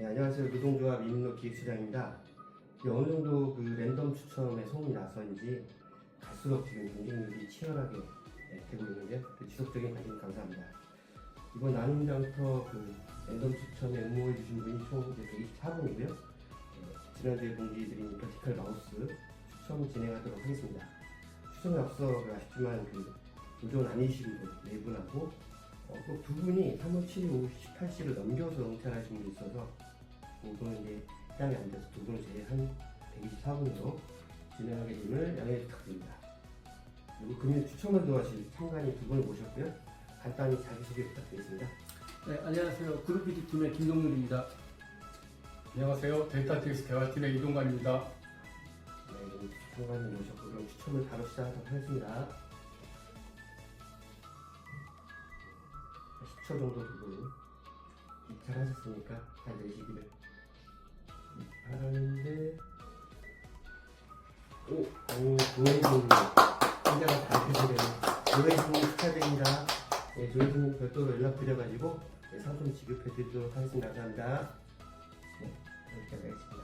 네, 안녕하세요. 노동조합 이민호 기획수장입니다. 이제 어느 정도 그 랜덤 추첨에 소문이 나서인지 갈수록 지금 경쟁률이 치열하게 네, 되고 있는데요. 그 지속적인 관심 감사합니다. 이번 나눔장터 그 랜덤 추첨에 응모해 주신 분이 총 124분이고요. 지난주에 공지드린 버티컬 마우스 추첨 진행하도록 하겠습니다. 추첨에 앞서 그 아쉽지만 그 도전 아니신 분네 분하고 어, 또두 분이 3월 7일 오후 18시를 넘겨서 응찰하신 분이 있어서 그분은 이제 시간이 안 돼서 두 분을 제외한 124분으로 진행하게 됨을 양해 부탁드립니다. 그리고 금일 추첨을 도와주실 참관인 두 분을 모셨고요. 간단히 자기소개 부탁드리겠습니다. 네, 안녕하세요. 그룹 PD 팀의 김동률입니다. 안녕하세요. 데이터틱스 대화팀의 이동관입니다. 네, 참관인 모셨고 그럼 추첨을 바로 시작하도록 하겠습니다. 10초 정도 두고 입찰하셨으니까 잘 내시기를 오, 오, 조혜진님 혼자가 잘 되시네요. 조혜진님 축하드립니다. 네, 조혜진님 별도로 연락드려가지고 네, 상품 지급해 드리도록 하겠습니다. 감사합니다. 네, 여기까지 하겠습니다.